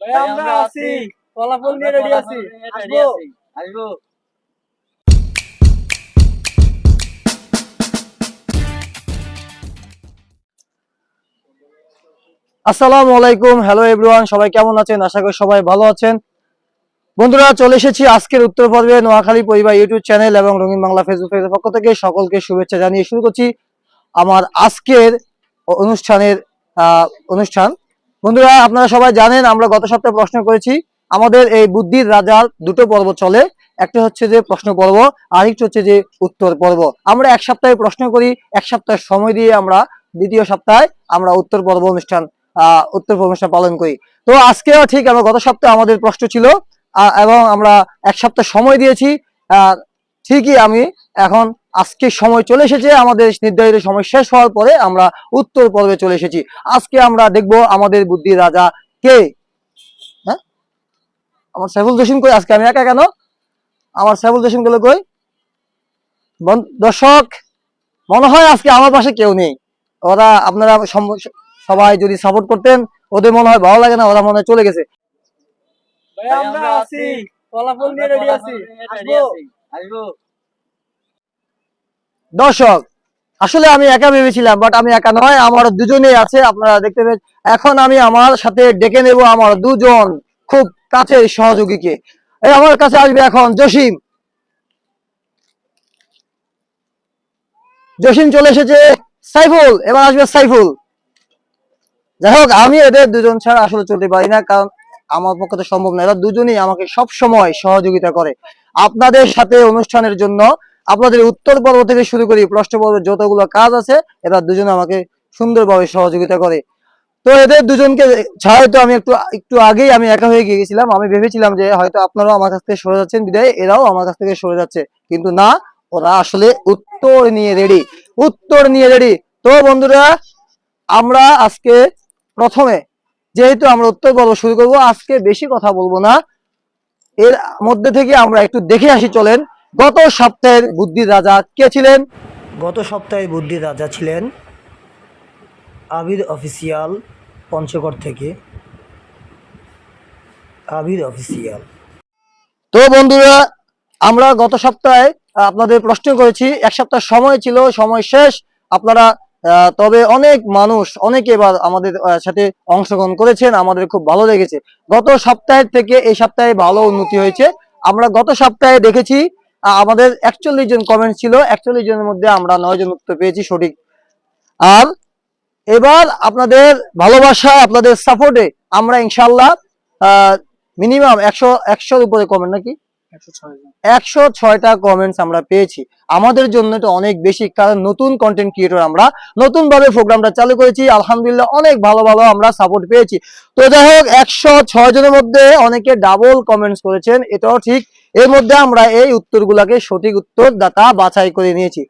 ভাই আমরা আছি। ফলাফল নিয়ে রেডি আছি। আসব? আসব। আসসালামু আলাইকুম। হ্যালো এভরিওয়ান সবাই কেমন আছেন? আশা করি সবাই ভালো আছেন। বন্ধুরা চলে এসেছি আজকের উত্তর পর্বে নোয়াখালী পরিবার ইউটিউব চ্যানেল এবং রঙিন বাংলা ফেসবুক পেজের পক্ষ থেকে। সকলকে শুভেচ্ছা জানিয়ে শুরু করছি আমার আজকের অনুষ্ঠানের আহ, অনুষ্ঠান। বন্ধুরা, আপনারা সবাই জানেন, আমরা গত সপ্তাহে প্রশ্ন করেছি, আমাদের এই বুদ্ধির রাজার দুটো পর্ব চলে। একটা হচ্ছে যে প্রশ্ন পর্ব আরেকটা হচ্ছে যে উত্তর পর্ব। আমরা এক সপ্তাহে প্রশ্ন করি, এক সপ্তাহ সময় দিয়ে আমরা দ্বিতীয় সপ্তাহে আমরা উত্তর পর্ব অনুষ্ঠান উত্তর পর্ব অনুষ্ঠান পালন করি। তো আজকেও ঠিক আমরা গত সপ্তাহে আমাদের প্রশ্ন ছিল এবং আমরা এক সপ্তাহ সময় দিয়েছি ঠিকই আমি এখন আজকে সময় চলে এসেছে আমাদের নির্ধারিত সময় শেষ হওয়ার পরে আমরা উত্তর পর্বে চলে এসেছি। আজকে আমরা দেখব আমাদের বুদ্ধি রাজা কে? হ্যাঁ? আমার সাইফুল জসিম কই? আজকে আমি একা কেন? আমার সাইফুল জসিম গেল কই? দর্শক মনে হয় আজকে আমার পাশে কেউ নেই। ওরা আপনারা সবাই যদি সাপোর্ট করতেন ওদের মনে হয় ভালো লাগে না ওরা মনে হয় চলে গেছে। আমরা আছি। ফলাফল নিয়ে রেডি আছি। আসব? আসব। দর্শক, আসলে আমি একা ভেবেছিলাম বাট আমি একা নয়, আমার দুজনেই আছে, আপনারা দেখতে পেয়েছেন এখন আমি আমার সাথে ডেকে নেব আমার দুজন খুব কাছের সহযোগীকে। এই আমার কাছে আসবে এখন জসিম। জসিম চলে এসেছে সাইফুল, এবার আসবে সাইফুল। যাই হোক, আমি এদের দুজন ছাড়া আসলে চলতে পারি না, কারণ আমার পক্ষে তো সম্ভব না। এরা দুজনেই আমাকে সব সময় সহযোগিতা করে। আপনাদের সাথে অনুষ্ঠানের জন্য আপনাদের উত্তর পর্ব থেকে শুরু করি, প্রশ্ন পর্বের যতগুলো কাজ আছে, এরা দুজনে আমাকে সুন্দরভাবে সহযোগিতা করে। তো এদের দুজনকে ছাড়াই তো আমি একটু একটু আগেই আমি একা হয়ে গিয়েছিলাম। আমি ভেবেছিলাম যে হয়তো আপনারাও আমার কাছ থেকে সরে যাচ্ছেন, বিদায়, এরাও আমার কাছ থেকে সরে যাচ্ছে। কিন্তু না, ওরা আসলে উত্তর নিয়ে রেডি, উত্তর নিয়ে রেডি। তো বন্ধুরা, আমরা আজকে প্রথমে, যেহেতু আমরা উত্তর পর্ব শুরু করব, আজকে বেশি কথা বলব না। এর মধ্যে থেকে আমরা একটু দেখে আসি, চলেন। গত সপ্তাহের বুদ্ধির রাজা কে ছিলেন? গত সপ্তাহে বুদ্ধির রাজা ছিলেন আবির অফিসিয়াল পঞ্চগড় থেকে। আবির অফিসিয়াল। তো বন্ধুরা আমরা গত সপ্তাহে আপনাদের প্রশ্ন করেছি এক সপ্তাহ সময় ছিল সময় শেষ। আপনারা তবে অনেক মানুষ অনেকে এবার আমাদের সাথে অংশগ্রহণ করেছেন আমাদের খুব ভালো লেগেছে। গত সপ্তাহের থেকে এই সপ্তাহে ভালো উন্নতি হয়েছে। আমরা গত সপ্তাহে দেখেছি আমাদের একচল্লিশ জন কমেন্ট ছিল একচল্লিশ জনের মধ্যে আমরা নয় জন উত্তর পেয়েছি সঠিক। আর এবার আপনাদের ভালোবাসা আপনাদের সাপোর্টে আমরা ইনশাল্লাহ মিনিমাম একশো একশোর উপরে কমেন্ট নাকি? একশো ছয় একশো ছয়টা কমেন্টস আমরা পেয়েছি। আমাদের জন্য এটা অনেক বেশি কারণ নতুন কন্টেন্ট ক্রিয়েটর আমরা নতুন ভাবে প্রোগ্রামটা চালু করেছি আলহামদুলিল্লাহ অনেক ভালো ভালো আমরা সাপোর্ট পেয়েছি। তো যাই হোক একশো ছয় জনের মধ্যে অনেকে ডাবল কমেন্টস করেছেন এটাও ঠিক। এর মধ্যে আমরা এই উত্তরগুলোকে সঠিক উত্তর দাতা বাছাই করে নিয়েছি।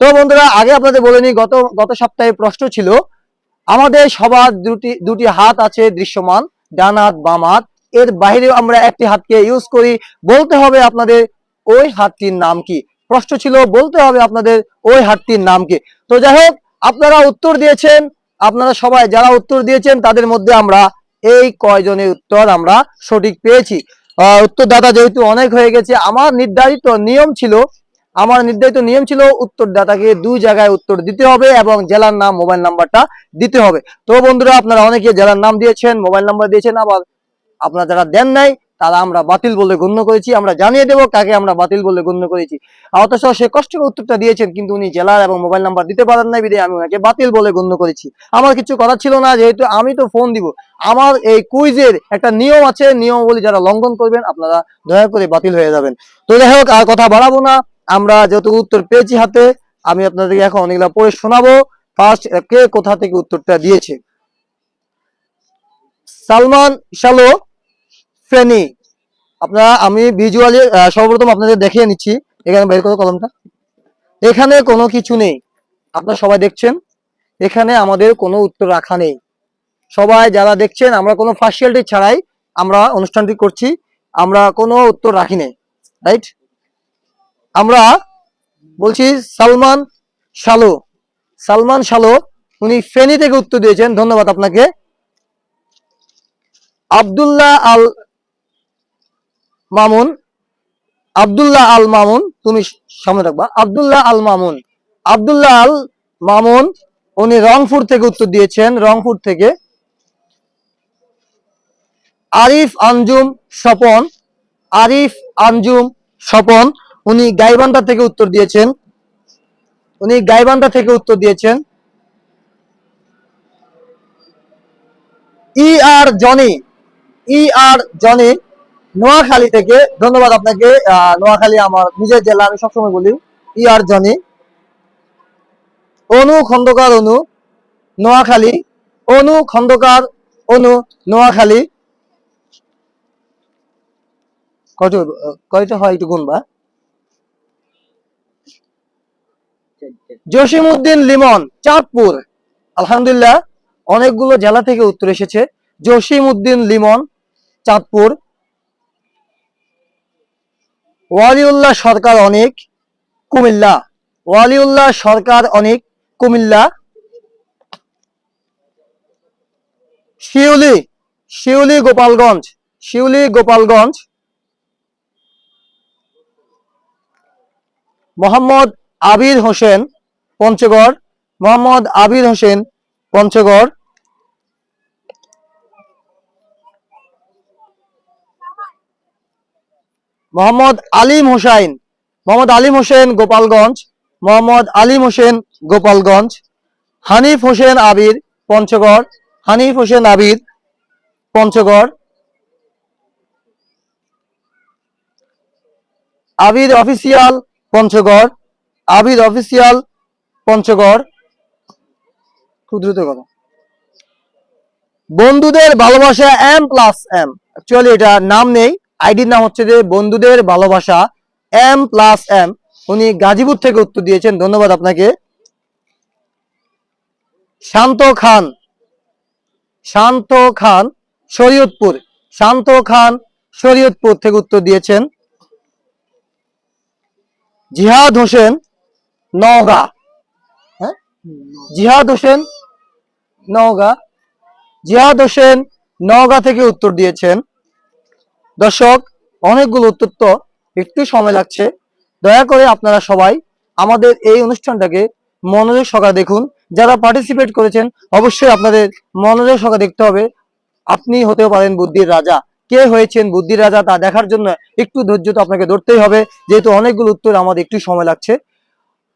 তো বন্ধুরা, আগে আপনাদের বলে নিই, গত গত সপ্তাহে প্রশ্ন ছিল, আমাদের সবার দুটি দুটি হাত আছে দৃশ্যমান, ডান হাত, বাম হাত। এর বাইরেও আমরা একটি হাতকে ইউজ করি। বলতে হবে আপনাদের ওই হাতটির নাম কি? প্রশ্ন ছিল, বলতে হবে আপনাদের ওই হাতটির নাম কি? তো যাই হোক, আপনারা উত্তর দিয়েছেন। আপনারা সবাই যারা উত্তর দিয়েছেন, তাদের মধ্যে আমরা এই কয়জনের উত্তর আমরা সঠিক পেয়েছি। উত্তরদাতা যেহেতু অনেক হয়ে গেছে, আমার নির্ধারিত নিয়ম ছিল, আমার নির্ধারিত নিয়ম ছিল উত্তরদাতাকে দুই জায়গায় উত্তর দিতে হবে এবং জেলার নাম, মোবাইল নাম্বারটা দিতে হবে। তো বন্ধুরা, আপনারা অনেকে জেলার নাম দিয়েছেন, মোবাইল নাম্বার দিয়েছেন, আবার আপনারা যারা দেন নাই তারা আমরা বাতিল বলে গণ্য করেছি, আমরা জানিয়ে দেবো কাকে আমরা বাতিল বলে গণ্য করেছি। অথচ সে কষ্ট উত্তরটা দিয়েছেন, কিন্তু উনি জেলার এবং মোবাইল নাম্বার দিতে পারেন নাই বিদে আমি ওনাকে বাতিল বলে গণ্য করেছি। আমার কিছু করার ছিল না, যেহেতু আমি তো ফোন দিব। আমার এই কুইজের একটা নিয়ম আছে, নিয়মাবলী যারা লঙ্ঘন করবেন, আপনারা দয়া করে বাতিল হয়ে যাবেন। তো যাই হোক, আর কথা বাড়াবো না। আমরা যেহেতু উত্তর পেয়েছি হাতে, আমি আপনাদেরকে এখন এগুলা পড়ে শোনাবো। ফার্স্ট কে কোথা থেকে উত্তরটা দিয়েছে? সালমান শালো ফেনি। আপনারা, আমি ভিজুয়ালি সর্বপ্রথম আপনাদের দেখিয়ে নিচ্ছি এখানে বের করো কলমটা। এখানে কোনো কিছু নেই। আপনারা সবাই দেখছেন? এখানে আমাদের কোনো উত্তর রাখা নেই। সবাই যারা দেখছেন, আমরা কোনো ফার্সিয়ালিটি ছাড়াই আমরা অনুষ্ঠানটি করছি। আমরা কোনো উত্তর রাখি নেই। রাইট আমরা বলছি সালমান শালো। সালমান শালো, উনি ফেনী থেকে উত্তর দিয়েছেন। ধন্যবাদ আপনাকে। আব্দুল্লাহ আল মামুন, আব্দুল্লাহ আল মামুন, তুমি সামনে রাখবা আব্দুল্লাহ আল মামুন, আব্দুল্লাহ আল মামুন, উনি রংপুর থেকে উত্তর দিয়েছেন, রংপুর থেকে। আরিফ আঞ্জুম স্বপন, আরিফ আঞ্জুম স্বপন, উনি গাইবান্ধা থেকে উত্তর দিয়েছেন। উনি গাইবান্ধা থেকে উত্তর দিয়েছেন। E R Jony, E R Jony Noakhali থেকে ধন্যবাদ আপনাকে। নোয়াখালী আমার নিজের জেলা, আমি সবসময় বলি ই আর জনি অনু খন্দকার অনু, নোয়াখালী। অনু খন্দকার অনু, নোয়াখালী। কয়টা কয়টা হয় একটু গুনবা জসিমউদ্দিন লিমন, চাঁদপুর। আলহামদুলিল্লাহ, অনেকগুলো জেলা থেকে উত্তর এসেছে। জসিমউদ্দিন লিমন, চাঁদপুর। ওয়ালিউল্লাহ সরকার অনেক, কুমিল্লা। ওয়ালিউল্লাহ সরকার অনেক, Comilla. Shiuli Shiuli Gopalganj Shiuli Gopalganj. Mohammad Abir Hossain Panchagarh, Mohammad Abir Hossain Panchagarh. Mohammad Alim Hossain Mohammad Alim Hossain Gopalganj, Mohammad Alim Hossain Gopalganj, Hanif Hossain Abir Panchagarh, Hanif Hossain Abir Panchagarh, Abir official Panchagarh, Abir official Panchagarh. খুব দ্রুত কথা। বন্ধুদের ভালোবাসা এম প্লাস এম অ্যাকচুয়ালি এটা নাম নেই। আইডির নাম হচ্ছে যে বন্ধুদের ভালোবাসা এম প্লাস এম উনি গাজীপুর থেকে উত্তর দিয়েছেন। ধন্যবাদ আপনাকে। শান্ত খান। শান্ত খান, শরীয়তপুর। শান্ত খান, শরীয়তপুর থেকে উত্তর দিয়েছেন। জিহাদ হোসেন, নওগাঁ। হ্যাঁ? জিহাদ হোসেন, নওগাঁ। জিহাদ হোসেন, নওগাঁ থেকে উত্তর দিয়েছেন। দর্শক, অনেকগুলো উত্তর তো একটু সময় লাগছে। দয়া করে আপনারা সবাই আমাদের এই অনুষ্ঠানটাকে মনোযোগ সহকারে দেখুন। যারা পার্টিসিপেট করেছেন, অবশ্যই আপনাদের মনোযোগ সহকারে দেখতে হবে। আপনি হতেও পারেন বুদ্ধির রাজা। কে হয়েছেন বুদ্ধির রাজা তা দেখার জন্য একটু ধৈর্য তো আপনাকে ধরতেই হবে। যেহেতু অনেকগুলো উত্তর আমাদের একটু সময় লাগছে।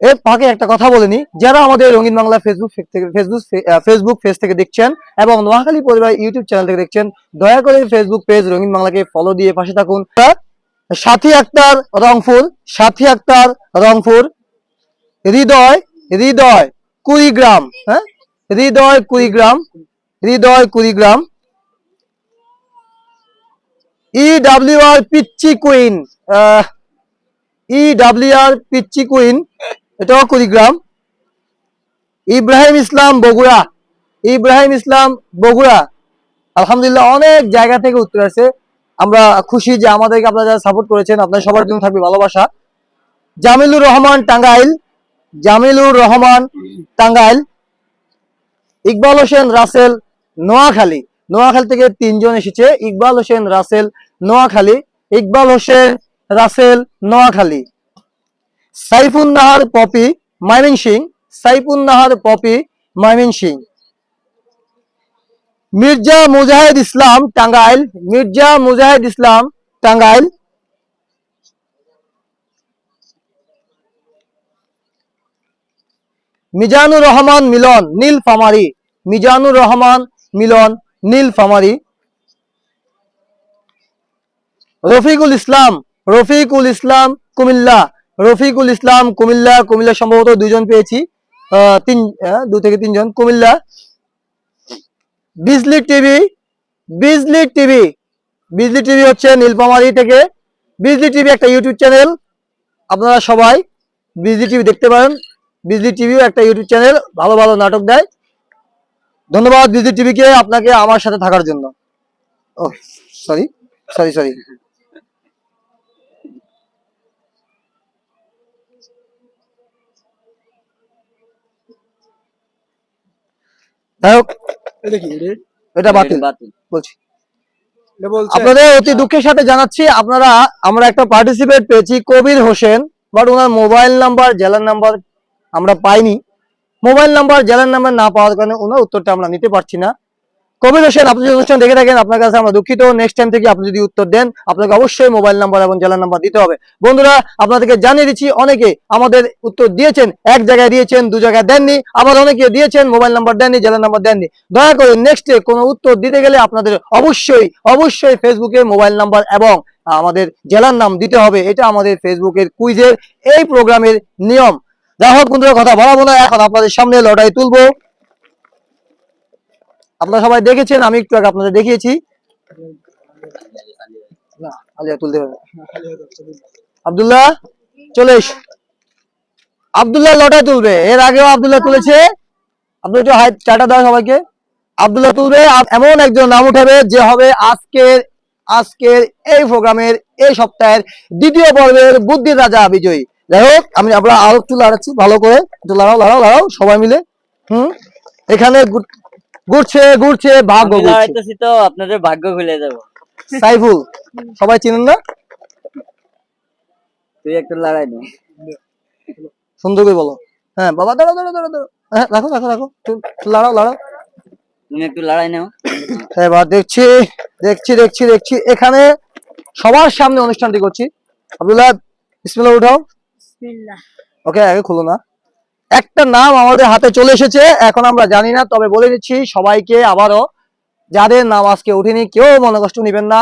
এর ফাঁকে একটা কথা বলেনি যারা আমাদের রঙিন বাংলা ফেসবুক থেকে ফেসবুক ফেসবুক পেজ থেকে দেখছেন এবং নোয়াখালী পরিবার ইউটিউব চ্যানেল থেকে দেখছেন, দয়া করে ফেসবুক পেজ রঙিন বাংলাকে ফলো দিয়ে পাশে থাকুন। সাথী আক্তার রংপুর, সাথী আক্তার রংপুর, হৃদয় হৃদয় কুড়িগ্রাম হ্যাঁ? Hridoy Kurigram Hridoy Kurigram. E W R Pichchi queen E W R Pichchi queen এটাও কুড়িগ্রাম। ইব্রাহিম ইসলাম বগুড়া। ইব্রাহিম ইসলাম বগুড়া। আলহামদুলিল্লাহ অনেক জায়গা থেকে উত্তর আছে আমরা খুশি যে আমাদেরকে আপনারা যারা সাপোর্ট করেছেন আপনার সবার জন্য থাকবে ভালোবাসা। জামিলুর রহমান টাঙ্গাইল। জামিলুর রহমান টাঙ্গাইল। ইকবাল হোসেন রাসেল নোয়াখালী। নোয়াখালী থেকে তিনজন এসেছে। Iqbal Hossain Rasel Noakhali. Iqbal Hossain Rasel Noakhali. Saifun Nahar Popy Mymensingh Saifun Nahar Popy Mymensingh. Mirza Mujahid Islam Tangail, Mirza Mujahid Islam Tangail. Mizanur Rahman Milon, Nilphamari. Mizanur Rahman Milon, Nilphamari. Rafiqul Islam Rafiqul Islam Comilla. Rafiqul Islam, Comilla Comilla সম্ভবত দুজন পেয়েছি তিন দু থেকে তিনজন, Comilla. Bijli TV Bijli TV Bijli TV হচ্ছে নীলফামারী থেকে। বিজলি টিভি একটা ইউটিউব চ্যানেল, আপনারা সবাই বিজলি টিভি দেখতে পারেন। বিজলি টিভিও একটা ইউটিউব চ্যানেল, ভালো ভালো নাটক দেয়। ধন্যবাদ বিজলি টিভিকে আপনাকে আমার সাথে থাকার জন্য। ও সরি সরি সরি যাই হোক এটা বাতিল বলছি। আপনাদের অতি দুঃখের সাথে জানাচ্ছি আপনারা আমরা একটা পার্টিসিপেট পেয়েছি কবির হোসেন বাট ওনার মোবাইল নাম্বার জেলার নাম্বার আমরা পাইনি। মোবাইল নাম্বার জেলার নাম্বার না পাওয়ার কারণে ওনার উত্তরটা আমরা নিতে পারছি না। কবির হোসেন, আপনি যদি অনুষ্ঠান দেখে থাকেন, আপনার কাছে আমরা দুঃখিত। নেক্সট টাইম থেকে আপনি যদি উত্তর দেন, আপনাকে অবশ্যই মোবাইল নাম্বার এবং জেলার নাম্বার দিতে হবে। বন্ধুরা, আপনাদেরকে জানিয়ে দিচ্ছি, অনেকে আমাদের উত্তর দিয়েছেন, এক জায়গায় দিয়েছেন, দু জায়গায় দেননি, আবার অনেকে দিয়েছেন মোবাইল নাম্বার দেননি জেলার নাম্বার দেননি। দয়া করে নেক্সটে কোনো উত্তর দিতে গেলে আপনাদের অবশ্যই অবশ্যই ফেসবুকে মোবাইল নাম্বার এবং আমাদের জেলার নাম দিতে হবে। এটা আমাদের ফেসবুকের কুইজের এই প্রোগ্রামের নিয়ম। যাই হোক বন্ধুরা, কথা বাড়াবো না এখন আপনাদের সামনে লড়াই তুলবো। আপনারা সবাই দেখেছেন, আমি একটু আগে আপনাদের দেখিয়েছি। না। আব্দুল্লাহ, চলে এস। আব্দুল্লাহ লটাই তুলবে। এর আগেও আবদুল্লাহ তুলেছে। আপনি একটু হাই চাটা দাও সবাইকে। আব্দুল্লাহ তুলবে। এমন একজন নাম উঠাবে যে হবে আজকের আজকের এই প্রোগ্রামের, এই সপ্তাহের দ্বিতীয় পর্বের বুদ্ধির রাজা বিজয়ী। যাই হোক, আমি আমরা আরও একটু লড়াচ্ছি। ভালো করে। একটু লড়াও লড়াও লড়াও, সবাই মিলে। হুম? এখানে ঘুরছে ঘুরছে ভাগ্য ঘুরছে। তো আপনাদের ভাগ্য খুলে দেবো সাইফুল সবাই চিনেন না? তুই একটু লড়াই নে। সুন্দর করে বলো। হ্যাঁ বাবা দাঁড়াও দাঁড়াও দাঁড়াও দাঁড়াও হ্যাঁ রাখো রাখো লড়াও লড়াও। তুমি একটু লড়াই নাও। এবার দেখছি দেখছি দেখছি দেখছি। এখানে সবার সামনে অনুষ্ঠানটি করছি। আব্দুল্লাহ বিসমিল্লাহ উঠাও। বিসমিল্লাহ। ওকে আগে খুলো না। একটা নাম আমাদের হাতে চলে এসেছে, এখন আমরা জানি না, তবে বলে দিচ্ছি সবাইকে আবারও, যাদের নাম আজকে উঠেনি কেউ মনে কষ্ট নেবেন না।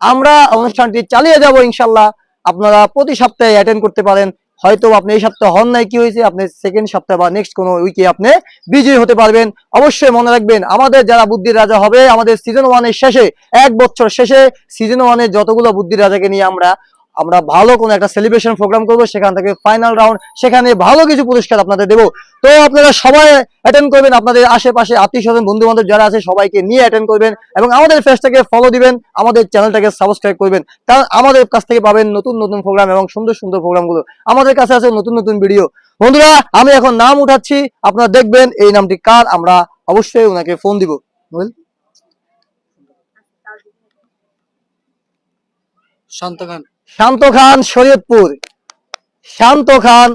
আমরা অনুষ্ঠানটি চালিয়ে যাব ইনশাল্লাহ। আপনারা প্রতি সপ্তাহে অ্যাটেন্ড করতে পারেন। হয়তো আপনি এই সপ্তাহে হন নাই, কি হয়েছে? আপনি সেকেন্ড সপ্তাহে বা নেক্সট কোনো উইকে আপনি বিজয়ী হতে পারবেন। অবশ্যই মনে রাখবেন, আমাদের যারা বুদ্ধির রাজা হবে, আমাদের সিজন ওয়ানের শেষে, এক বছর শেষে সিজন ওয়ানের যতগুলো বুদ্ধির রাজাকে নিয়ে আমরা আমরা ভালো কোনো একটা সেলিব্রেশন প্রোগ্রাম করব, সেখান থেকে ফাইনাল রাউন্ড সেখানে ভালো কিছু পুরস্কার আপনাদের দেবো। তো আপনারা সবাই অ্যাটেন্ড করবেন, আপনাদের আশেপাশে আত্মীয় স্বজন বন্ধু বান্ধব যারা আছে, সবাইকে নিয়ে অ্যাটেন্ড করবেন এবং আমাদের পেজটাকে ফলো দিবেন, আমাদের চ্যানেলটাকে সাবস্ক্রাইব করবেন। কারণ আমাদের কাছ থেকে পাবেন নতুন নতুন প্রোগ্রাম এবং সুন্দর সুন্দর প্রোগ্রামগুলো আমাদের কাছে আছে নতুন নতুন ভিডিও বন্ধুরা, আমি এখন নাম উঠাচ্ছি, আপনারা দেখবেন এই নামটি কার, আমরা অবশ্যই ওনাকে ফোন দিব? শান্ত খান। শান্ত খান শরীয়তপুর। শান্ত খান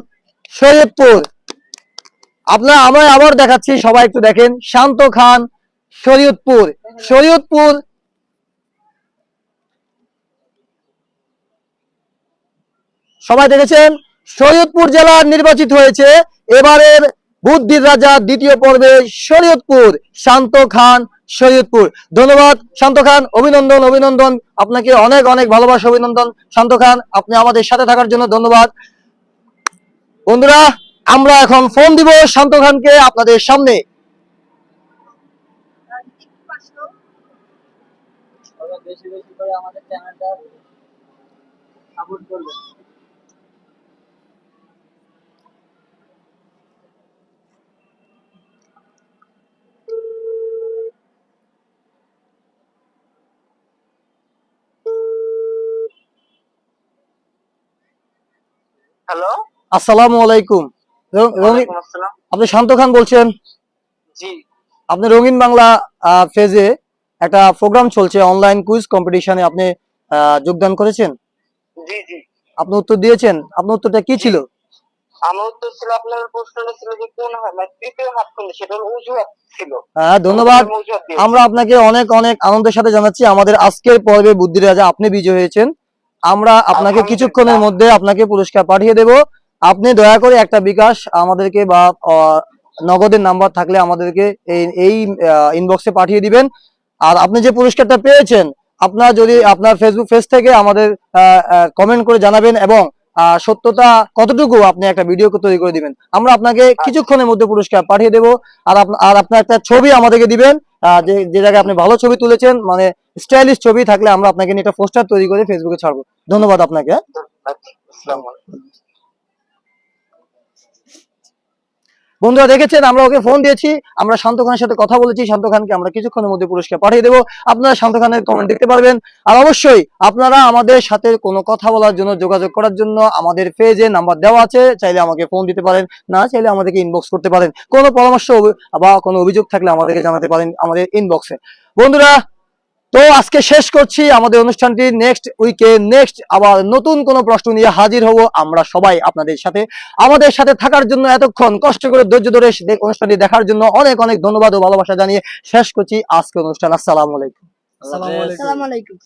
শরীয়তপুর। আপনার, আমরা আবার দেখাচ্ছি, সবাই একটু দেখেন। শান্ত খান শরীয়তপুর। শরীয়তপুর সবাই দেখেছেন? শরীয়তপুর জেলা নির্বাচিত হয়েছে। এবারের বুদ্ধির রাজা দ্বিতীয় পর্বে শরীয়তপুর। শান্ত খান শরীয়তপুর ধন্যবাদ, শান্ত খান। অভিনন্দন অভিনন্দন। আপনাকে অনেক অনেক ভালোবাসা, অভিনন্দন। শান্ত খান, আপনি আমাদের সাথে থাকার জন্য ধন্যবাদ। বন্ধুরা, আমরা এখন ফোন দিব শান্ত খানকে আপনাদের সামনে। আমাদের চ্যানেলটা সাপোর্ট হ্যালো। আসসালামু আলাইকুম। আপনি শান্ত খান বলছেন? জি। আপনি রঙিন বাংলা ফেজে একটা প্রোগ্রাম চলছে অনলাইন কুইজ কম্পিটিশনে আপনি যোগদান করেছেন? জি জি। আপনি উত্তর দিয়েছেন। আপনার উত্তরটা কি ছিল? আমার উত্তর ছিল আপনার প্রশ্নটা ছিল যে কোন তৃতীয় হাত কোনটা? সেটা হলো অজুহাত ছিল। হ্যাঁ ধন্যবাদ। আমরা আপনাকে অনেক অনেক আনন্দের সাথে জানাচ্ছি। আমাদের আজকের পর্বে বুদ্ধির রাজা আপনি বিজয় হয়েছেন। আমরা আপনাকে কিছুক্ষণের মধ্যে আপনাকে পুরস্কার পাঠিয়ে দেব। আপনি দয়া করে একটা বিকাশ আমাদেরকে বা নগদের নাম্বার থাকলে আমাদেরকে এই ইনবক্সে পাঠিয়ে দিবেন। আর আপনি যে পুরস্কারটা পেয়েছেন আপনার যদি আপনার ফেসবুক পেজ থেকে আমাদের কমেন্ট করে জানাবেন এবং আহ, সত্যতা কতটুকু আপনি একটা ভিডিও তৈরি করে দিবেন। আমরা আপনাকে কিছুক্ষণের মধ্যে পুরস্কার পাঠিয়ে দেব। আর আর আপনার একটা ছবি আমাদেরকে দিবেন যে জায়গায় আপনি ভালো ছবি তুলেছেন মানে স্টাইলিশ ছবি থাকলে আমরা আপনাকে নিয়ে একটা পোস্টার তৈরি করে ফেসবুকে ছাড়বো। ধন্যবাদ আপনাকে হ্যাঁ। বন্ধুরা, দেখেছেন? আমরা ওকে ফোন দিয়েছি, আমরা শান্ত খানের সাথে কথা বলেছি, শান্ত খানকে আমরা কিছুক্ষণের মধ্যে পুরস্কার পাঠিয়ে দেবো। আপনারা শান্ত খানের কমেন্ট দেখতে পারবেন। আর অবশ্যই আপনারা আমাদের সাথে কোনো কথা বলার জন্য যোগাযোগ করার জন্য আমাদের পেজে নাম্বার দেওয়া আছে। চাইলে আমাকে ফোন দিতে পারেন, না চাইলে আমাদেরকে ইনবক্স করতে পারেন। কোনো পরামর্শ বা কোনো অভিযোগ থাকলে আমাদেরকে জানাতে পারেন আমাদের ইনবক্সে বন্ধুরা তো আজকে শেষ করছি আমাদের অনুষ্ঠানটি। নেক্সট উইকে নেক্সট আবার নতুন কোনো প্রশ্ন নিয়ে হাজির হব আমরা সবাই আপনাদের সাথে। আমাদের সাথে থাকার জন্য এতক্ষণ কষ্ট করে ধৈর্য ধরে অনুষ্ঠানটি দেখার জন্য অনেক অনেক ধন্যবাদ ও ভালোবাসা জানিয়ে শেষ করছি আজকে অনুষ্ঠান। আসসালাম আলাইকুম। আসসালামু আলাইকুম। আসসালামু আলাইকুম।